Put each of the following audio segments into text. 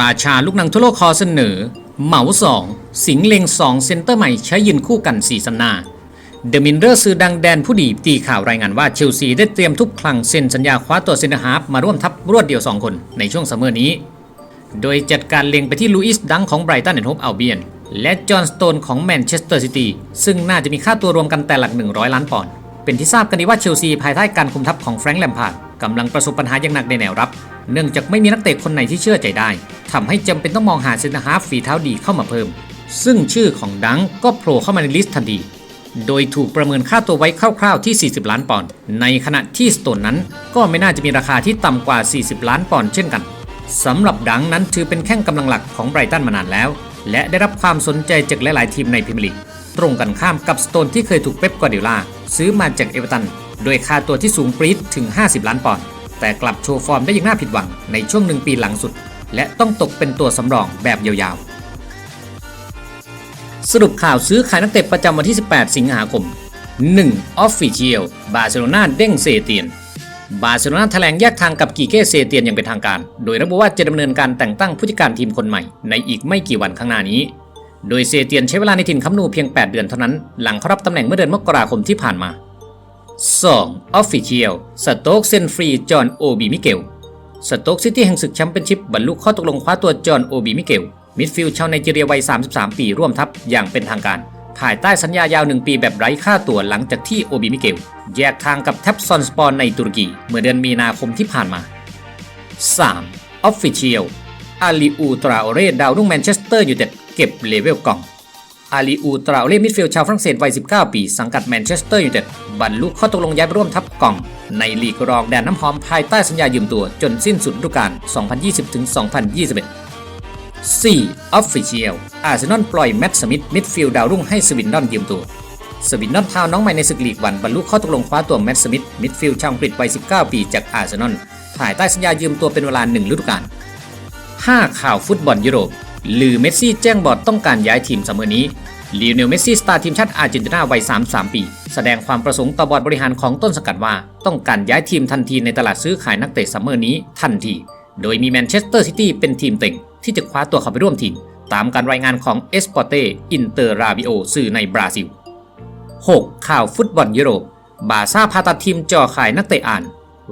ราชาลูกหนังทั่วโลกคอเสนอ เหมาสองสิงเลงสองเซนเตอร์ใหม่ใช้ยืนคู่กันซีซันหนาเดอะมินเดอร์ซื้อดังแดนผู้ดีตีข่าวรายงานว่าเชลซีได้เตรียมทุบคลังเซ็นสัญญาคว้าตัวเซนฮาร์ฟมาร่วมทัพรวดเดียว 2 คนในช่วงซัมเมอร์นี้ โดยจัดการเล็งไปที่ลูอิสดังของไบรตันแอนด์โฮปอัลเบียน และจอห์นสโตนของแมนเชสเตอร์ซิตี้ซึ่งน่าจะมีค่าตัวรวมกันแต่หลัก 100 ล้านปอนด์เป็นที่ทราบกันดีว่าเชลซีภายใต้การคุมทัพของแฟรงค์แลมพาร์ด กำลังประสบปัญหาอย่างหนักในแนวรับ เนื่องจากไม่มีนักเตะคนไหนที่เชื่อใจได้ทำให้จำเป็นต้องมองหาเซนตอร์ฮาร์ฟฝีเท้าดีเข้ามาเพิ่ม ซึ่งชื่อของดังก็โผล่เข้ามาในลิสต์ทันทีโดยถูกประเมินค่าตัวไว้คร่าวๆที่ 40 ล้านปอนด์ในขณะที่สโตนนั้น ก็ไม่น่าจะมีราคาที่ต่ำกว่า 40 ล้านปอนด์เช่นกันสำหรับดังนั้นถือเป็นแข้งกำลังหลักของไบรตันมานานแล้ว และได้รับความสนใจจากหลายๆทีมในพรีเมียร์ลีกตรงกันข้ามกับสโตนที่เคยถูกเป๊ปกวาดิโอลาซื้อมาจากเอเวอร์ตัน โดยค่าตัวที่สูงปรี๊ดถึง 50 ล้านปอนด์แต่กลับโชว์ฟอร์มได้อย่างน่าผิดหวังในช่วงหนึ่งปีหลังสุด และต้องตกเป็นตัวสำรองแบบยาวๆ สรุปข่าวซื้อขายนักเตะประจำวันที่ 18 สิงหาคม 1. Official บาร์เซโลนาเด้งเซเตียน บาร์เซโลนาแถลงแยกทางกับกีเก้เซเตียนอย่างเป็นทางการ โดยระบุว่าจะดำเนินการแต่งตั้งผู้จัดการทีมคนใหม่ในอีกไม่กี่วันข้างหน้านี้ โดยเซเตียนใช้เวลาในถิ่นคำนูเพียง 8 เดือนเท่านั้น หลังเขารับตำแหน่งเมื่อเดือนมกราคมที่ผ่านมา 2. Official สโต๊กเซนฟรี จอห์นโอบีมิเกล สโต๊กซิตี้แห่งศึกแชมเปี้ยนชิพบรรลุข้อตกลงคว้าตัวจอห์นโอบีมิเกล มิดฟิลด์ชาวไนจีเรียวัย 33 ปีร่วมทัพอย่างเป็นทางการ ภายใต้สัญญายาว 1 ปีแบบไร้ค่าตัวหลังจากที่โอบีมิเกล แยกทางกับแท็บซอนสปอร์ในตุรกี เมื่อเดือนมีนาคมที่ผ่านมา 3. Official อาลีอูตราโอเรดาวรุ่งแมนเชสเตอร์ยูไนเต็ดเก็บเลเวลกล่อง อาลีอูตราเล่มิดฟิลด์ชาวฝรั่งเศสวัย 19 ปี สังกัดแมนเชสเตอร์ยูไนเต็ดบรรลุข้อตกลงย้ายไปร่วมทัพกล่อง ในลีกรองแดนน้ำหอมภายใต้สัญญายืมตัวจนสิ้นสุดฤดูกาล 2020-2021 4. Official อาร์เซนอลปล่อยแมตต์สมิธมิดฟิลด์ดาวรุ่งให้สวินดอนยืมตัวสวินดอนทาวน้องใหม่ในศึกลีกวันบรรลุข้อตกลงคว้าตัวแมตต์สมิธมิดฟิลด์ชาวอังกฤษวัย 19 ปี จากอาร์เซนอลภายใต้สัญญายืมตัวเป็นเวลาหนึ่งฤดูกาล 5 ข่าวฟุตบอลยุโรป ลือเมสซี่แจ้งบอร์ดต้องการย้ายทีมเสมอนี้ลีโอเนลเมสซี่สตาร์ทีมชาติอาร์เจนตินาวัย 33 ปี แสดงความประสงค์ต่อบอร์ดบริหารของต้นสังกัดว่า ต้องการย้ายทีมทันทีในตลาดซื้อขายนักเตะซัมเมอร์นี้ทันที โดยมีแมนเชสเตอร์ซิตี้เป็นทีมเต็ง ที่จะคว้าตัวเขาไปร่วมทีม ตามการรายงานของเอสปอร์เตอินเตอร์ราบิโอสื่อในบราซิล 6. ข่าวฟุตบอลยุโรป บาซ่าพาตัดทีมจ่อขายนักเตะอ่าน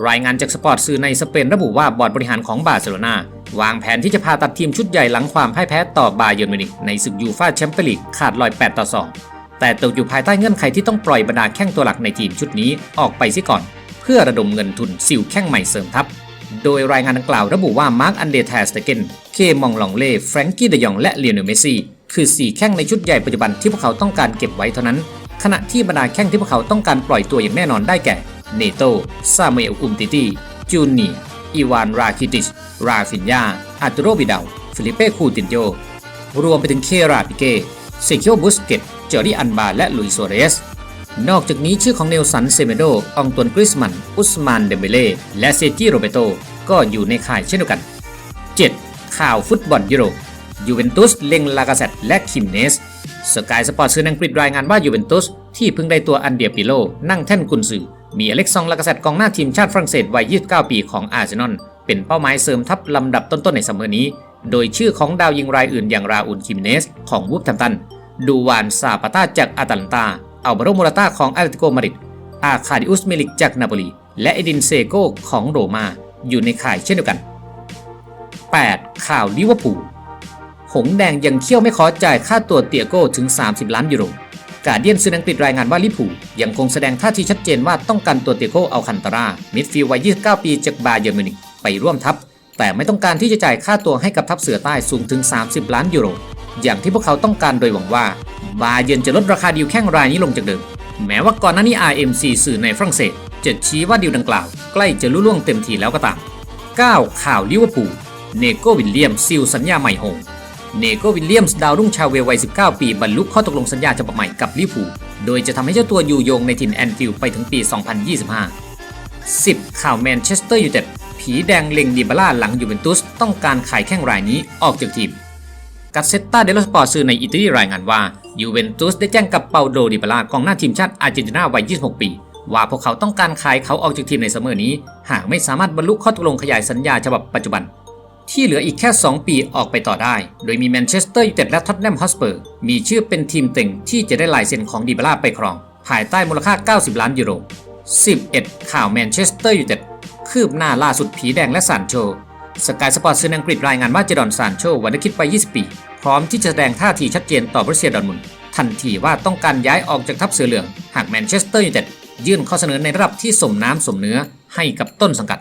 รายงานจากสปอร์ตสื่อในสเปนระบุว่าบอร์ดบริหารของบาร์เซโลนาวางแผนที่จะพาตัดทีมชุดใหญ่หลังความพ่ายแพ้ต่อบาเยิร์นมิวนิกในศึกยูฟ่าแชมเปี้ยนลีกขาดลอย 8 ต่อ 2 แต่ตกอยู่ภายใต้เงื่อนไขที่ต้องปล่อยบรรดาแข้งตัวหลักในทีมชุดนี้ออกไปซิก่อน เพื่อระดมเงินทุนซิลแข้งใหม่เสริมทัพ โดยรายงานดังกล่าวระบุว่ามาร์กอันเดรแทสเตเกน เคมองลองเล่ แฟรงกี้เดยอง และเลียนเมซี่ คือ 4 แข้งในชุดใหญ่ปัจจุบันที่พวกเขาต้องการเก็บไว้เท่านั้น ขณะที่บรรดาแข้งที่พวกเขาต้องการปล่อยตัวอย่างแน่นอนได้แก่ เนโตซามูเอลอุมติตีจูนีอีวานราคิติช ราฟินยาอาร์ตูโรบิดาฟิลิเป้คูตินโยรวมไปถึงเคราปิเกเซคิโอบุสเกต เจอรี่อันบา และลุยโซเรส นอกจากนี้ชื่อของเนลสันเซเมโด องตวนกริสมัน อุสมานเดเบเล่ และเซจิโรเบโต ก็อยู่ในข่ายเช่นเดียวกัน 7. ข่าวฟุตบอลยุโรปยูเวนตุสเล็งลากาเซตและคิมเนส สกายสปอร์ตสื่ออังกฤษรายงานว่ายูเวนตุสที่เพิ่งได้ตัวอันเดียปิโล นั่งแท่นกุนซือ มีอเล็กซองลากาเซตกองหน้าทีมชาติฝรั่งเศสวัย 29 ปีของอาร์เซนอลเป็นเป้าหมายเสริมทัพลำดับต้นๆในซัมเมอร์นี้ โดยชื่อของดาวยิงรายอื่นอย่างราอุนคิมเนส ของวูฟแทมตัน ดูวานซาปาตาจากอาตันตาอัลบาโรโมราตาของอาร์ติโกมาดริดอาคาดิอุสเมลิกจากนาโปลี และเอดินเซโกของโรมาอยู่ในข่ายเช่นเดียวกัน 8. ข่าวลิเวอร์พูลหงแดงยังเคี่ยวไม่ขอจ่ายค่าตัวเตียโก้ถึง 30 ล้านยูโร กาเดียนสื่ออังกฤษรายงานว่าลิเวอร์พูยังคงแสดงท่าทีชัดเจนว่าต้องการตัวเตียโกเอาคันตารา มิดฟิลด์วัย 29 ปีจากบาเยิร์มินิกไปร่วมทัพ แต่ไม่ต้องการที่จะจ่ายค่าตัวให้กับทัพเสือใต้สูงถึง 30 ล้านยูโร อย่างที่พวกเขาต้องการโดยหวังว่า บาเยิร์จะลดราคาดีลแข้งรายนี้ลงจากเดิม แม้ว่าก่อนหน้านี้ RMC สื่อในฝรั่งเศสจะชี้ว่าดีลดังกล่าว ใกล้จะลุล่วงเต็มทีแล้วก็ตาม 9. ข่าวลิเวอร์พูล เนโกวิลเลียมซิลสัญญาใหม่โหง เนโกวิลเลียมส์ดาวรุ่งชาวเวลวัย 19 ปี บรรลุข้อตกลงสัญญาฉบับใหม่กับลิเวอร์พูโดยจะทำให้เจ้าตัวอยู่โยงในถิ่นแอนฟิลด์ไปถึงปี 2025 10 ข่าวแมนเชสเตอร์ยูไนเต็ดผีแดงเล็งดิบาล่าหลังยูเวนตุสต้องการขายแข้งรายนี้ออกจากทีมกาเซตตาเดลสปอร์ตสื่อในอิตาลีรายงานว่ายูเวนตุสได้แจ้งกับเปาโลดิบาลากองหน้าทีมชาติอาร์เจนตินาวัย 26 ปี ว่าพวกเขาต้องการขายเขาออกจากทีมในซัมอนี้ หากไม่สามารถบรรลุข้อตกลงขยายสัญญาฉบับปัจจุบัน ที่เหลืออีกแค่ 2 ปีออกไปต่อได้ โดยมีแมนเชสเตอร์ยูไนเต็ดและท็อตแนมฮอสเปอร์มีชื่อเป็นทีมเต็งที่จะได้ลายเซ็นของดีบาร่าไปครอง ภายใต้มูลค่า 90 ล้านยูโร 11 ข่าวแมนเชสเตอร์ยูไนเต็ดคืบหน้าล่าสุดผีแดงและซานโชสกายสปอร์ตสื่ออังกฤษรายงานว่าเจดอนซานโชวันคิดไป 20 ปี พร้อมที่จะแสดงท่าทีชัดเจนต่อบรูเซียดอร์ทมุนทันทีว่าต้องการย้ายออกจากทัพเสือเหลือง หากแมนเชสเตอร์ยูไนเต็ดยื่นข้อเสนอในระดับที่สมน้ำสมเนื้อให้กับต้นสังกัด